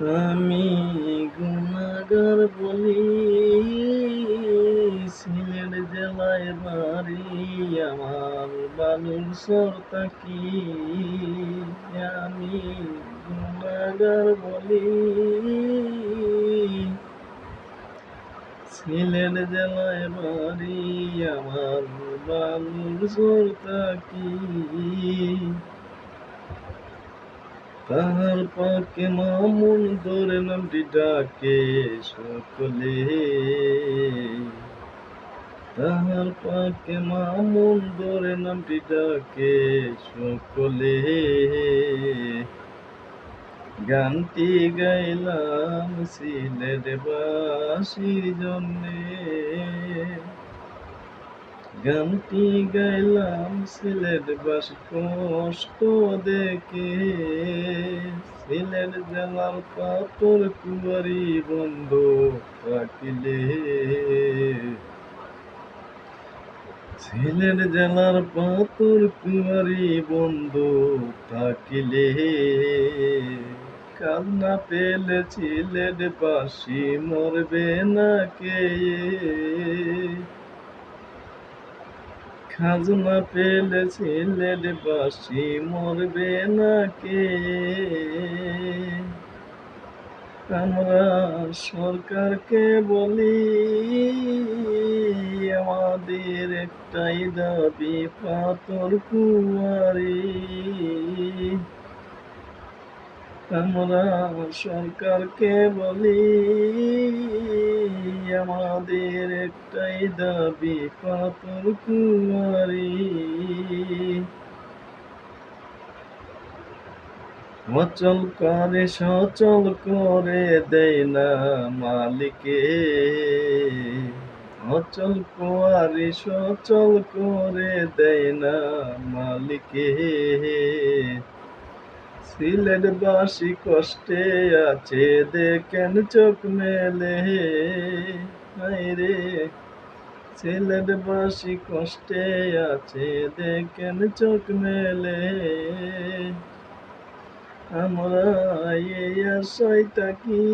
আমি গুণাগার বলি, সিলেট জেলায় বাড়ি, আমার বালুর সরতা কি? আমি গুণাগার বলি, সিলেট জেলায় বাড়ি, আমার বালুর সরতা কি? তাহার পাকে মামুন ধরে নামটি ডাকে সকলে। তাহার পাকে মামুন ধরে নামটি ডাকে সকলে। গানটি গাইলাম সিলেট বাসির জন্যে। গানটি গাইলাম সিলেট বাস কষ্ট দেখে। সিলেট জেলার পাথর কুয়ারি বন্ধ থাকিলে সিলেট জেলার পাথর কুয়ারি বন্ধ থাকিলে কাল না পেলে সিলেট বাসি মরবে না কে? খাজনা পেলে ছেলের বাসি মরবে না কে আমরা সরকারকে বলি, আমাদের একটাই দাবি, পাথর কুয়ারি। আমরা সরকারকে বলি আমাদের একটাই দাবি, পাথর কুয়ারি অচল করে, সচল করে দেয় না মালিকে। অচল কুয়ারি সচল করে দেয় না মালিকে। সিলেট বাসি কষ্টে আছে, দেখেন চোখ মেলে। রে সিলেট বাসি কষ্টে আছে, দেখেন চোখ মেলে। আমরা এই আশায় থাকি,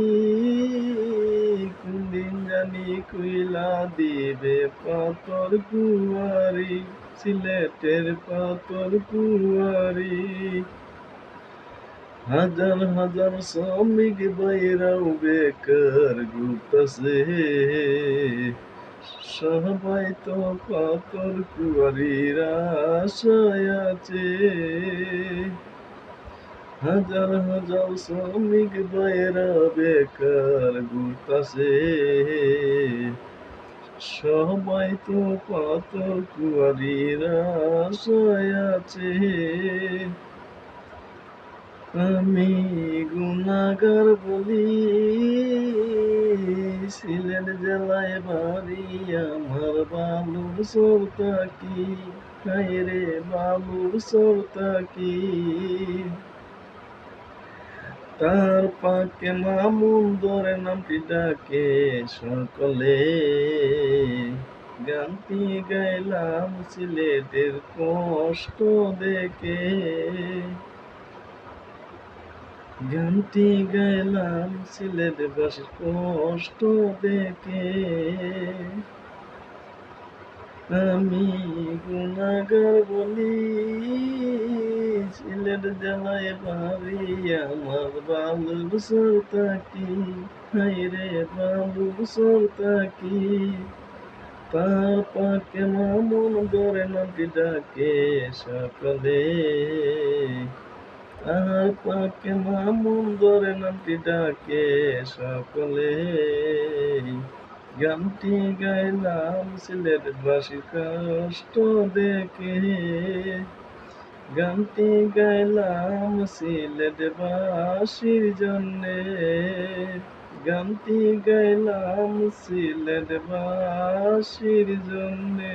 কোনদিন জানি কুইলা দিবে পাথর কুয়ারি, সিলেটের পাথর কুয়ারি। হাজার হাজার শ্রমিক বাইরাও বেকার ঘুরতেছে। সবাই তো পাথর কুয়ারির আশায় আছে। হাজার হাজার শ্রমিক বাইরা বেকার ঘুরতেছে। সবাই তো পাথর কুয়ারির আশায় আছে। আমি গুণাগার বলি, সিলেট জেলায় বাড়ি, আমার বালুর সরতা কি? রে বালুর সরতা কি? তার পাকে মামুন ধরে নামটি ডাকে সকলে। গানটি গাইলাম সিলেটের কষ্ট দেখে। গানটি গেলাম সিলেট বাস কষ্ট দেখে। আমি গুণাগার বলি, সিলেট জেলায় বাড়ি আমার বালুর সরতাকি হাইরে বালুর সরতাকি তার পাকে মামুন ধরে নদী ডাকে সকলে তার পাকে মামুন ধরে নামটি ডাকে সকলে। গানটি গাইলাম সিলেট বাসি কষ্ট দেখে। গানটি গাইলাম সিলেট বাসির জন্যে। গানটি গাইলাম সিলেট বাসির জন্যে।